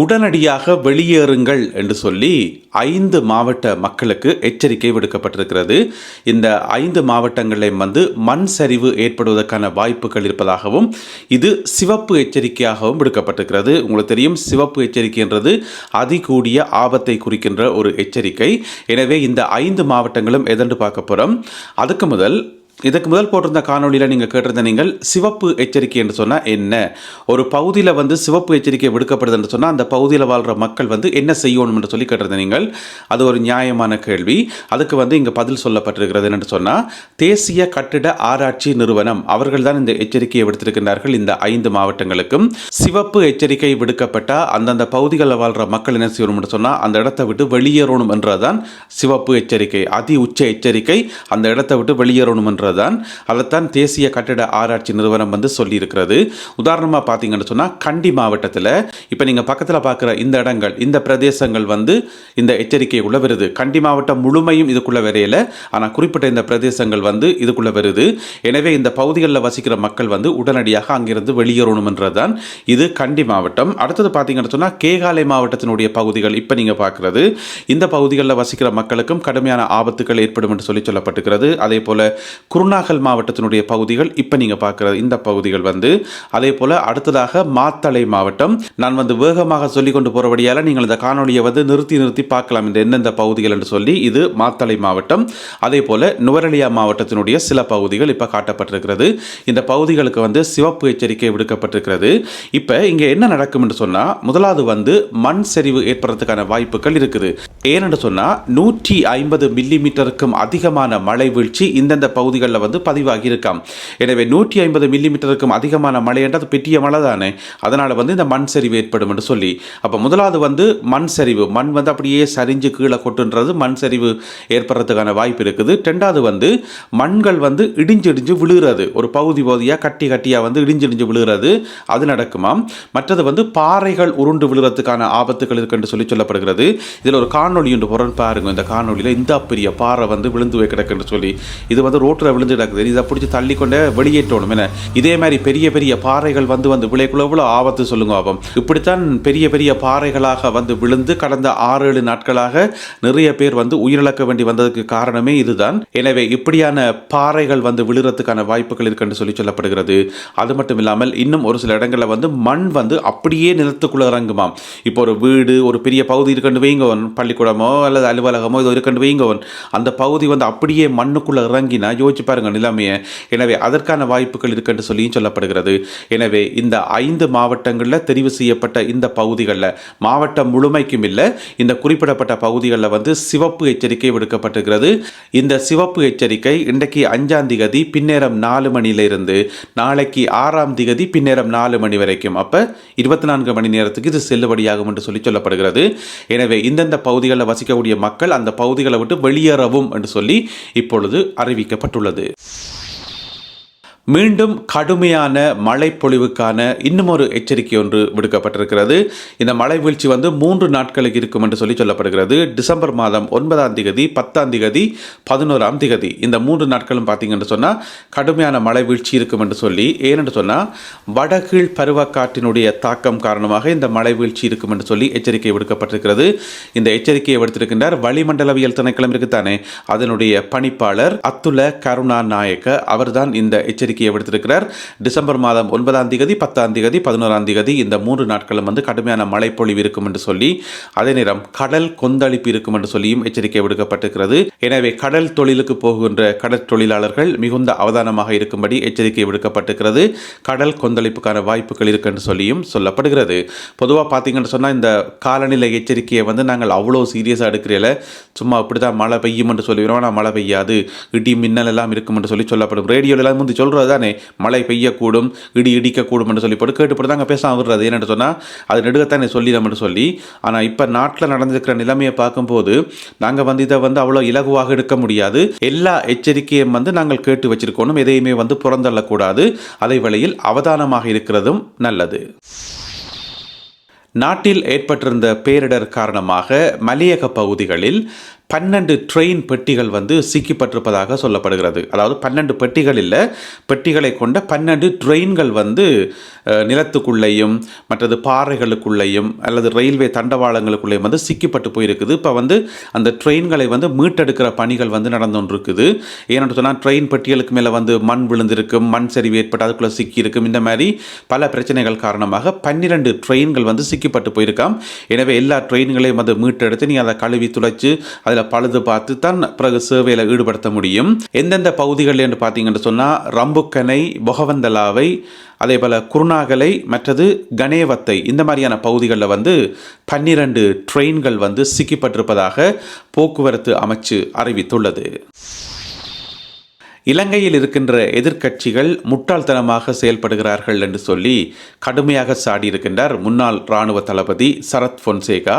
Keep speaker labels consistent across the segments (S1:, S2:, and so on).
S1: உடனடியாக வெளியேறுங்கள் என்று சொல்லி ஐந்து மாவட்ட மக்களுக்கு எச்சரிக்கை விடுக்கப்பட்டிருக்கிறது. இந்த ஐந்து மாவட்டங்களிலும் வந்து மண் சரிவு ஏற்படுவதற்கான வாய்ப்புகள் இருப்பதாகவும் இது சிவப்பு எச்சரிக்கையாகவும் விடுக்கப்பட்டிருக்கிறது. உங்களுக்கு தெரியும் சிவப்பு எச்சரிக்கைன்றது அதிகூடிய ஆபத்தை குறிக்கின்ற ஒரு எச்சரிக்கை. எனவே இந்த ஐந்து மாவட்டங்களும் எதென்று பார்க்க போகிறோம் அதுக்கு முதல் இதுக்கு முதல் போட்டிருந்த காணொளியில் நீங்கள் கேட்டிருந்த நீங்கள் சிவப்பு எச்சரிக்கை என்று சொன்னால் என்ன? ஒரு பகுதியில் வந்து சிவப்பு எச்சரிக்கை விடுக்கப்படுது என்று சொன்னால் அந்த பகுதியில் வாழ்கிற மக்கள் வந்து என்ன செய்யணும் என்று சொல்லி கேட்டிருந்த நீங்கள்? அது ஒரு நியாயமான கேள்வி. அதுக்கு வந்து இங்கே பதில் சொல்லப்பட்டிருக்கிறது என்று சொன்னால் தேசிய கட்டிட ஆராய்ச்சி நிறுவனம் அவர்கள் தான் இந்த எச்சரிக்கையை விடுத்திருக்கிறார்கள் இந்த ஐந்து மாவட்டங்களுக்கும். சிவப்பு எச்சரிக்கை விடுக்கப்பட்டால் அந்தந்த பகுதிகளில் வாழ்கிற மக்கள் என்ன செய்யணும்னு சொன்னால் அந்த இடத்தை விட்டு வெளியேறணும் என்றதான் சிவப்பு எச்சரிக்கை. அதி உச்ச எச்சரிக்கை. அந்த இடத்தை விட்டு வெளியேறணும் என்ற என்றதான் அதைத்தான் தேசிய கட்டிட ஆராய்ச்சி நிறுவனம் வந்து சொல்லியிருக்கிறது. உதாரணமாக பார்த்தீங்கன்னு சொன்னால் கண்டி மாவட்டத்தில் இப்போ நீங்கள் பக்கத்தில் பார்க்குற இந்த இடங்கள் இந்த பிரதேசங்கள் வந்து இந்த எச்சரிக்கைக்குள்ளே வருது. கண்டி மாவட்டம் முழுமையும் இதுக்குள்ளே வரையில. ஆனால் குறிப்பிட்ட இந்த பிரதேசங்கள் வந்து இதுக்குள்ளே வருது. எனவே இந்த பகுதிகளில் வசிக்கிற மக்கள் வந்து உடனடியாக அங்கிருந்து வெளியேறணும் என்றதான் இது கண்டி மாவட்டம். அடுத்தது பார்த்தீங்கன்னு சொன்னால் கேகாலை மாவட்டத்தினுடைய பகுதிகள் இப்போ நீங்கள் பார்க்குறது. இந்த பகுதிகளில் வசிக்கிற மக்களுக்கும் கடுமையான ஆபத்துகள் ஏற்படும் என்று சொல்லி சொல்லப்பட்டிருக்கிறது. அதே போல் குருநாகல் மாவட்டத்தினுடைய பகுதிகள் இப்போ நீங்கள் பார்க்குற இந்த பகுதிகள் வந்து அதே போல் அடுத்ததாக மாத்தளை மாவட்டம். நான் வந்து வேகமாக சொல்லி கொண்டு போகிறபடியால் நீங்கள் இந்த காணொலியை வந்து நிறுத்தி நிறுத்தி பார்க்கலாம். இந்த எந்தெந்த பகுதிகள் என்று சொல்லி இது மாத்தளை மாவட்டம். அதே போல் நுவரலியா மாவட்டத்தினுடைய சில பகுதிகள் இப்போ காட்டப்பட்டிருக்கிறது. இந்த பகுதிகளுக்கு வந்து சிவப்பு எச்சரிக்கை விடுக்கப்பட்டிருக்கிறது. இப்போ இங்கே என்ன நடக்கும் என்று சொன்னால் முதலாவது வந்து மண் சரிவு ஏற்படுறதுக்கான வாய்ப்புகள் இருக்குது. ஏனென்று சொன்னால் நூற்றி ஐம்பது மில்லி மீட்டருக்கும் அதிகமான மழை வீழ்ச்சி இந்தந்த பகுதிகள் பகுதிகளில் வந்து பதிவாகி இருக்காம் எனவே நூற்றி ஐம்பது மில்லி மீட்டருக்கும் அதிகமான மழை என்றது பெரிய மழை தானே அதனால் வந்து இந்த மண் சரிவு ஏற்படும் என்று சொல்லி. அப்போ முதலாவது வந்து மண் சரிவு. மண் வந்து அப்படியே சரிஞ்சு கீழே கொட்டுன்றது மண் சரிவு ஏற்படுறதுக்கான வாய்ப்பு இருக்குது. ரெண்டாவது வந்து மண்கள் வந்து இடிஞ்சு இடிஞ்சு விழுகிறது. ஒரு பகுதி பகுதியாக கட்டி கட்டியாக வந்து இடிஞ்சு இடிஞ்சு விழுகிறது. அது நடக்குமாம் மற்றது வந்து பாறைகள் உருண்டு விழுகிறதுக்கான ஆபத்துகள் இருக்குன்னு சொல்லி சொல்லப்படுகிறது. இதில் ஒரு காணொளி ஒன்று புறன் பாருங்க. இந்த காணொளியில் இந்த பெரிய பாறை வந்து விழுந்து கிடக்குன்னு சொல்லி. இது வந்து ரோட்டில் விழுந்து கிடக்குது இதை பிடிச்சி தள்ளிக்கொண்டே வெளியேற்றணும் என்ன? இதே மாதிரி பெரிய பெரிய பாறைகள் வந்து வந்து விளைக்குள்ள எவ்வளோ ஆபத்து சொல்லுங்க ஆபம் இப்படித்தான் பெரிய பெரிய பாறைகளாக வந்து விழுந்து கடந்த ஆறு ஏழு நாட்களாக நிறைய பேர் வந்து உயிரிழக்க வேண்டி வந்ததுக்கு காரணமே இதுதான். எனவே இப்படியான பாறைகள் வந்து விழுறதுக்கான வாய்ப்புகள் இருக்குன்னு சொல்லி சொல்லப்படுகிறது. அது மட்டும் இல்லாமல் இன்னும் ஒரு சில இடங்களில் வந்து மண் வந்து அப்படியே நிலத்துக்குள்ள இறங்குமாம். இப்போ ஒரு வீடு ஒரு பெரிய பகுதி இருக்குன்னு வைங்கவன் பள்ளிக்கூடமோ அல்லது அலுவலகமோ இது இருக்குன்னு வைங்கவன் அந்த பகுதி வந்து அப்படியே மண்ணுக்குள்ள இறங்கினா யோசிச்சு பாருங்க நிலைமையை. எனவே அதற்கான வாய்ப்புகள் இருக்குன்னு சொல்லியும் சொல்லப்படுகிறது. எனவே இந்த ஐந்து மாவட்டங்களில் தெரிவு செய்யப்பட்ட இந்த பகுதிகளில் மாவட்டம் முழுமைக்கும் இல்லை இந்த குறிப்பிடப்பட்ட பகுதிகளில் வந்து சிவப்பு எச்சரிக்கை விடுக்கப்பட்டிருக்கிறது. இந்த சிவப்பு எச்சரிக்கை இன்றைக்கு அஞ்சாம் திகதி பின்னேரம் நாலு மணியிலிருந்து நாளைக்கு ஆறாம் திகதி பின்னேரம் நாலு மணி வரைக்கும். அப்போ இருபத்தி நான்கு மணி நேரத்துக்கு இது செல்லுபடியாகும் என்று சொல்லி சொல்லப்படுகிறது. எனவே இந்தந்த பகுதிகளில் வசிக்கக்கூடிய மக்கள் அந்த பகுதிகளை விட்டு வெளியேறவும் என்று சொல்லி இப்பொழுது அறிவிக்கப்பட்டுள்ளது. உள்ளது மீண்டும் கடுமையான மழைப்பொழிவுக்கான இன்னும் ஒரு எச்சரிக்கை ஒன்று விடுக்கப்பட்டிருக்கிறது. இந்த மழை வீழ்ச்சி வந்து மூன்று நாட்களுக்கு இருக்கும் என்று சொல்லி சொல்லப்படுகிறது. டிசம்பர் மாதம் ஒன்பதாம் திகதி பத்தாம் திகதி பதினோராம் திகதி. இந்த மூன்று நாட்களும் பார்த்தீங்கன்னு சொன்னால் கடுமையான மழை வீழ்ச்சி இருக்கும் என்று சொல்லி ஏனென்று சொன்னால் வடகீழ் பருவக்காற்றினுடைய தாக்கம் காரணமாக இந்த மழை வீழ்ச்சி இருக்கும் என்று சொல்லி எச்சரிக்கை விடுக்கப்பட்டிருக்கிறது. இந்த எச்சரிக்கையை விடுத்திருக்கின்றார் வளிமண்டலவியல் திணைக்களம் இருக்குத்தானே அதனுடைய பணிப்பாளர் அத்துல கருணா நாயக்க அவர்தான் இந்த எச்சரிக்கை எச்சரிக்கையை விடுத்திருக்கிறார். டிசம்பர் மாதம் ஒன்பதாம் தேதி பத்தாம் தேதி பதினோராம் தேதி இந்த மூன்று நாட்களும் வந்து கடுமையான மழை பொழிவு இருக்கும் என்று சொல்லி அதே நேரம் கடல் கொந்தளிப்பு இருக்கும் என்று சொல்லியும் எச்சரிக்கை விடுக்கப்பட்டிருக்கிறது. எனவே கடல் தொழிலுக்கு போகின்ற கடற்தொழிலாளர்கள் மிகுந்த அவதானமாக இருக்கும்படி எச்சரிக்கை விடுக்கப்பட்டிருக்கிறது. கடல் கொந்தளிப்புக்கான வாய்ப்புகள் இருக்கு என்று சொல்லியும் சொல்லப்படுகிறது. பொதுவாக பார்த்தீங்கன்னு சொன்னால் இந்த காலநிலை எச்சரிக்கையை வந்து நாங்கள் அவ்வளோ சீரியஸாக எடுக்கிறீல. சும்மா இப்படி தான் மழை பெய்யும் என்று சொல்லிடுவோம் ஆனால் மழை பெய்யாது. இடி மின்னல் எல்லாம் இருக்கும் என்று சொல்லி சொல்லப்படும். ரேடியோல எல்லாம் முந்தி சொல்கிறது தானே? மழை பெய்யக்கூடும் இடி இடிக்கக்கூடும் என்று சொல்லி போட்டு கேட்டுப்பட்டு தாங்க பேச விடுறது. ஏன்னு சொன்னால் அது நெடுகத்தானே சொல்லிடும் என்று சொல்லி ஆனால் இப்போ நாட்டில் நடந்திருக்கிற நிலைமையை பார்க்கும்போது நாங்கள் வந்து இதை வந்து அவ்வளோ இலகுவாக எடுக்க முடியாது. எல்லா எச்சரிக்கையும் வந்து நாங்கள் கேட்டு வச்சிருக்கணும். எதையுமே வந்து புறந்தள்ளக்கூடாது. அதே வேளையில் அவதானமாக இருக்கிறதும் நல்லது. நாட்டில் ஏற்பட்டிருந்த பேரிடர் காரணமாக மலையக பகுதிகளில் பன்னெண்டு ட்ரெயின் பெட்டிகள் வந்து சிக்கிப்பட்டிருப்பதாக சொல்லப்படுகிறது. அதாவது பன்னெண்டு பெட்டிகள் இல்லை பெட்டிகளை கொண்ட பன்னெண்டு ட்ரெயின்கள் வந்து நிலத்துக்குள்ளேயும் மற்றது பாறைகளுக்குள்ளேயும் அல்லது ரயில்வே தண்டவாளங்களுக்குள்ளேயும் வந்து சிக்கிப்பட்டு போயிருக்குது. இப்போ வந்து அந்த ட்ரெயின்களை வந்து மீட்டெடுக்கிற பணிகள் வந்து நடந்து கொண்டிருக்குது ஏன்னு சொன்னால் ட்ரெயின் பெட்டிகளுக்கு மேலே வந்து மண் விழுந்திருக்கும் மண் சரிவு ஏற்பட்டு அதுக்குள்ளே சிக்கியிருக்கும். இந்த மாதிரி பல பிரச்சனைகள் காரணமாக பன்னிரண்டு ட்ரெயின்கள் வந்து சிக்கிப்பட்டு போயிருக்காம். எனவே எல்லா ட்ரெயின்களையும் வந்து மீட்டெடுத்து நீ அதை கழுவி துளைச்சு அதில் பழுது பார்த்து தான் பிறகு சேவையில் ஈடுபடுத்த முடியும். எந்தெந்த பகுதிகள் என்று பார்த்தீங்கன்னு சொன்னால் ரம்புக்கனை பொகவந்தலாவை அதே போல் குருணாகலை மற்றது கணேவத்தை இந்த மாதிரியான பகுதிகளில் வந்து பன்னிரண்டு ட்ரெயின்கள் வந்து சிக்கிப்பட்டிருப்பதாக போக்குவரத்து அமைச்சு அறிவித்துள்ளது. இலங்கையில் இருக்கின்ற எதிர்க்கட்சிகள் முட்டாள்தனமாக செயல்படுகிறார்கள் என்று சொல்லி கடுமையாக சாடியிருக்கின்றார் முன்னாள் இராணுவ தளபதி சரத் பொன்சேகா.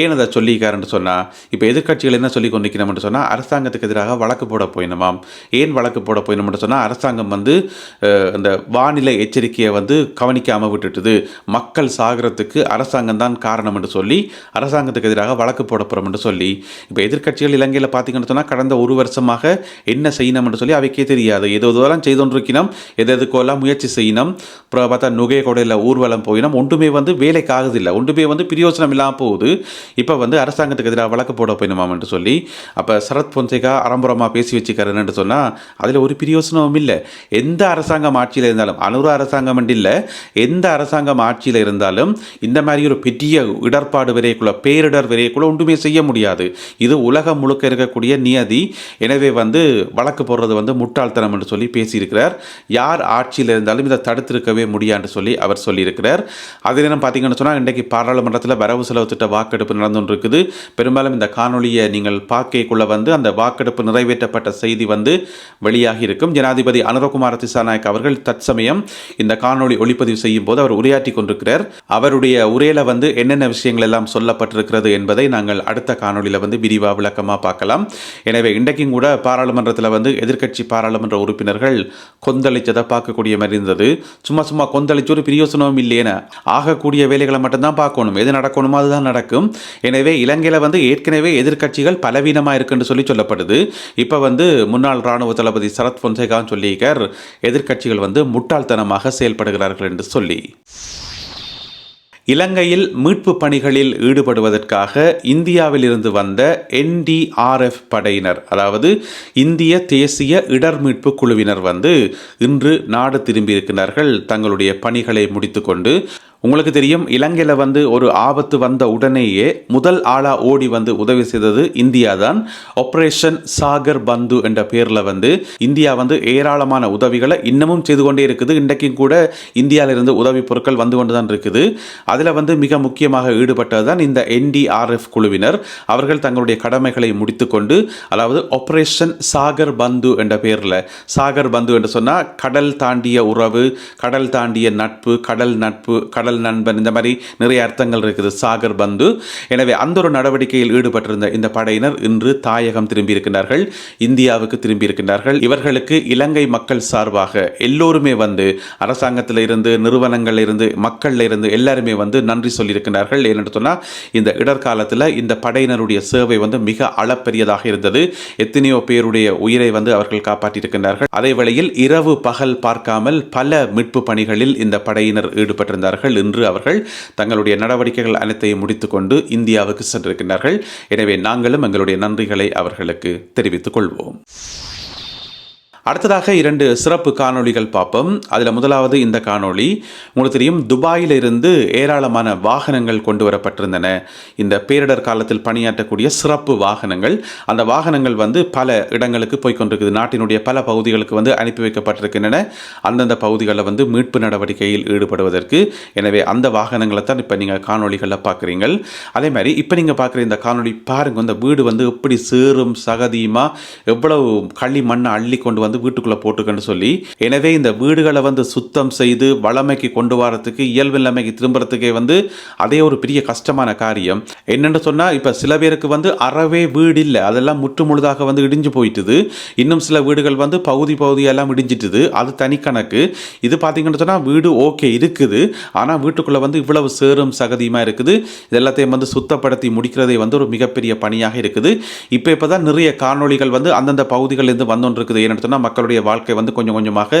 S1: ஏன் அதை சொல்லிக்காருன்னு சொன்னால் இப்போ எதிர்க்கட்சிகள் என்ன சொல்லி கொண்டிருக்கணும்னு சொன்னால் அரசாங்கத்துக்கு எதிராக வழக்கு போட போயினுமாம். ஏன் வழக்கு போட போயினும்னு சொன்னால் அரசாங்கம் வந்து இந்த வானிலை எச்சரிக்கையை வந்து கவனிக்காமல் விட்டுட்டுது. மக்கள் சாகிறதுக்கு அரசாங்கம் தான் காரணம் என்று சொல்லி அரசாங்கத்துக்கு எதிராக வழக்கு போட போகிறோம் என்று சொல்லி இப்போ எதிர்க்கட்சிகள் இலங்கையில் பார்த்தீங்கன்னு சொன்னால் கடந்த ஒரு வருஷமாக என்ன செய்யணும் என்று சொல்லி அவைக்கே தெரியாது. ஏதோ இதெல்லாம் செய்து கொண்டிருக்கணும் எது எதுக்கெல்லாம் முயற்சி செய்யணும் அப்புறம் பார்த்தா நுகை கொடையில் ஊர்வலம் போயினோம் ஒன்றுமே வந்து வேலைக்கு ஆகுதில்லை ஒன்றுமே வந்து பிரயோஜனம் இல்லாமல் போகுது. இப்போ வந்து அரசாங்கத்துக்கு எதிராக வழக்கு போட போயினுமாம் என்று சொல்லி அப்போ சரத் பொன்சேகா அரம்புறமாக பேசி வச்சுக்கிறேன்னு சொன்னால் அதில் ஒரு பிரயோசனமும் இல்லை. எந்த அரசாங்கம் ஆட்சியில் இருந்தாலும் அனுர அரசாங்கம் இல்லை எந்த அரசாங்கம் ஆட்சியில் இருந்தாலும் இந்த மாதிரி ஒரு பெரிய இடர்பாடு விரைக்குள்ள பேரிடர் விரைக்குள்ள ஒன்றுமே செய்ய முடியாது. இது உலகம் முழுக்க இருக்கக்கூடிய நியதி. எனவே வந்து வழக்கு போடுறது வந்து முட்டாள்தனம் என்று சொல்லி பேசியிருக்கிறார். யார் ஆட்சியில் இருந்தாலும் இதை தடுத்திருக்கவே முடியாது சொல்லி அவர் சொல்லியிருக்கிறார். அதே நேரம் பார்த்தீங்கன்னு சொன்னால் இன்றைக்கு பாராளுமன்றத்தில் வரவு செலவு திட்ட வாக்கெடுப்பு நடந்து இருக்குது பெரும்பாலும் இந்த காணொலியை நீங்கள் பார்க்கக்குள்ள வந்து அந்த வாக்கெடுப்பு நிறைவேற்றப்பட்ட செய்தி வந்து வெளியாகி இருக்கும். ஜனாதிபதி அனுரகுமார திசாநாயக் அவர்கள் தற்சமயம் இந்த காணொளி ஒளிப்பதிவு செய்யும் போது அவர் உரையாற்றி கொண்டிருக்கிறார். அவருடைய உரையில வந்து என்னென்ன விஷயங்கள் எல்லாம் சொல்லப்பட்டிருக்கிறது என்பதை நாங்கள் அடுத்த காணொளியில் வந்து விரிவாக விளக்கமாக பார்க்கலாம். எனவே இன்றைக்கும் கூட பாராளுமன்றத்தில் வந்து எதிர்க்கட்சி பாராளுமன்ற உறுப்பினர்கள் கொந்தளிச்சதை பார்க்கக்கூடிய மாதிரி இருந்தது. சும்மா சும்மா கொந்தளிச்சு ஒரு பிரயோசனமும் இல்லையேன ஆகக்கூடிய வேலைகளை மட்டும்தான் பார்க்கணும். எது நடக்கணுமோ அதுதான் நடக்கும். எனவே இலங்கையில் வந்து ஏற்கனவே எதிர்க்கட்சிகள் பலவீனமாக இருக்குன்னு சொல்லி சொல்லப்படுது. இப்போ வந்து முன்னாள் ராணுவ தளபதி சரத் பொன்சேகான்னு சொல்லியிருக்கார். எதிர்க்கட்சிகள் வந்து முட்டாள்தனமாக செயல்படுகிறார்கள் என்று சொல்லி. இலங்கையில் மீட்பு பணிகளில் ஈடுபடுவதற்காக இந்தியாவில் இருந்து வந்த என்டிஆர்எஃப் படையினர் அதாவது இந்திய தேசிய இடர் மீட்பு குழுவினர் வந்து இன்று நாடு திரும்பியிருக்கிறார்கள். தங்களுடைய பணிகளை முடித்துக்கொண்டு உங்களுக்கு தெரியும் இலங்கையில் வந்து ஒரு ஆபத்து வந்த உடனேயே முதல் ஆளாக ஓடி வந்து உதவி செய்தது இந்தியா தான் ஆப்ரேஷன் சாகர் பந்து என்ற பேரில் வந்து இந்தியா வந்து ஏராளமான உதவிகளை இன்னமும் செய்து கொண்டே இருக்குது. இன்றைக்கும் கூட இந்தியாவிலிருந்து உதவி பொருட்கள் வந்து கொண்டு தான் இருக்குது. அதில் வந்து மிக முக்கியமாக ஈடுபட்டது தான் இந்த என்டிஆர்எஃப் குழுவினர். அவர்கள் தங்களுடைய கடமைகளை முடித்துக்கொண்டு அதாவது ஆப்ரேஷன் சாகர் பந்து என்ற பேரில் சாகர் பந்து என்று சொன்னால் கடல் தாண்டிய உறவு கடல் தாண்டிய நட்பு கடல் நட்பு கடல் நண்பன். இந்த மாதிரி நிறைய அர்த்தங்கள் இருக்குது. சாகர் பந்து. எனவே அந்த ஒரு நடவடிக்கையில் ஈடுபட்டிருந்த இந்த படையினர் இன்று தாயகம் திரும்பியிருக்கிறார்கள் இந்தியாவுக்கு திரும்பியிருக்கிறார்கள் இவர்களுக்கு இலங்கை மக்கள் சார்பாக எல்லோருமே வந்து அரசாங்கத்தில் இருந்து நிறுவனங்களில் இருந்து மக்கள்ல இருந்து எல்லாருமே வந்து நன்றி சொல்லியிருக்கிறார்கள் ஏனென்று சொன்னால் இந்த இடர்காலத்தில் இந்த படையினருடைய சேவை வந்து மிக அளப்பெரியதாக இருந்தது. எத்தனையோ பேருடைய உயிரை வந்து அவர்கள் காப்பாற்றியிருக்கிறார்கள் அதே வேளையில் இரவு பகல் பார்க்காமல் பல மீட்பு பணிகளில் இந்த படையினர் ஈடுபட்டிருந்தார்கள். இன்று அவர்கள் தங்களுடைய நடவடிக்கைகள் அனைத்தையும் முடித்துக்கொண்டு இந்தியாவுக்கு சென்றிருக்கின்றார்கள். எனவே நாங்களும் எங்களுடைய நன்றிகளை அவர்களுக்கு தெரிவித்துக் கொள்வோம். அடுத்ததாக இரண்டு சிறப்பு காணொளிகள் பார்ப்போம். அதில் முதலாவது இந்த காணொளி உங்களுக்கு தெரியும் துபாயில் இருந்து ஏராளமான வாகனங்கள் கொண்டு வரப்பட்டிருந்தன. இந்த பேரிடர் காலத்தில் பணியாற்றக்கூடிய சிறப்பு வாகனங்கள் அந்த வாகனங்கள் வந்து பல இடங்களுக்கு போய் கொண்டிருக்குது. நாட்டினுடைய பல பகுதிகளுக்கு வந்து அனுப்பி வைக்கப்பட்டிருக்கின்றன. அந்தந்த பகுதிகளில் வந்து மீட்பு நடவடிக்கையில் ஈடுபடுவதற்கு. எனவே அந்த வாகனங்களை தான் இப்போ நீங்கள் காணொளிகளில் பார்க்குறீங்க அதே மாதிரி இப்போ நீங்கள் பார்க்குற இந்த காணொளி பாருங்கள் இந்த வீடு வந்து எப்படி சேரும் சகதியுமா எவ்வளவு களி மண்ணை அள்ளி கொண்டு வந்து வந்து வீட்டுக்குள்ளே போட்டுக்கன்னு சொல்லி எனவே இந்த வீடுகளை வந்து சுத்தம் செய்து வளமைக்கு கொண்டு வரத்துக்கு இயல்பு நிலைமைக்கு திரும்புறதுக்கே வந்து அதே ஒரு பெரிய கஷ்டமான காரியம். என்னென்னு சொன்னால் இப்போ சில பேருக்கு வந்து அறவே வீடு இல்லை அதெல்லாம் முற்று முழுதாக வந்து இடிஞ்சு போயிட்டுது. இன்னும் சில வீடுகள் வந்து பகுதி பகுதியெல்லாம் இடிஞ்சிட்டுது. அது தனி கணக்கு. இது பார்த்தீங்கன்னு சொன்னால் வீடு ஓகே இருக்குது. ஆனால் வீட்டுக்குள்ளே வந்து இவ்வளவு சேரும் சகதியுமாக இருக்குது. இது எல்லாத்தையும் வந்து சுத்தப்படுத்தி முடிக்கிறதே வந்து ஒரு மிகப்பெரிய பணியாக இருக்குது. இப்போ இப்போ தான் நிறைய காணொளிகள் வந்து அந்தந்த பகுதிகளிலிருந்து வந்து இருக்குது ஏன்னு தான் மக்களுடைய வாழ்க்கை வந்து கொஞ்சம் கொஞ்சமாக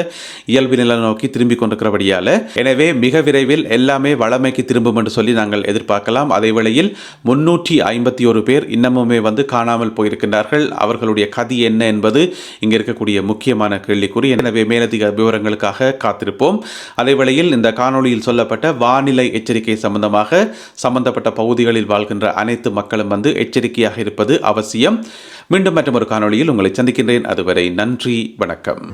S1: இயல்பு நிலை நோக்கி திரும்பி கொண்டிருக்கிறபடியால். எனவே மிக விரைவில் எல்லாமே வளமைக்கு திரும்பும் என்று சொல்லி நாங்கள் எதிர்பார்க்கலாம். அதே வேளையில் முன்னூற்றி ஐம்பத்தி ஒரு பேர் இன்னமுமே வந்து காணாமல் போயிருக்கின்றார்கள். அவர்களுடைய கதி என்ன என்பது இங்கே இருக்கக்கூடிய முக்கியமான கேள்விக்குறி. எனவே மேலதிக விவரங்களுக்காக காத்திருப்போம். அதே வேளையில் இந்த காணொளியில் சொல்லப்பட்ட வானிலை எச்சரிக்கை சம்பந்தமாக சம்பந்தப்பட்ட பகுதிகளில் வாழ்கின்ற அனைத்து மக்களும் வந்து எச்சரிக்கையாக இருப்பது அவசியம். மீண்டும் மற்றொரு காணொளியில் உங்களை சந்திக்கின்றேன். அதுவரை நன்றி வணக்கம்.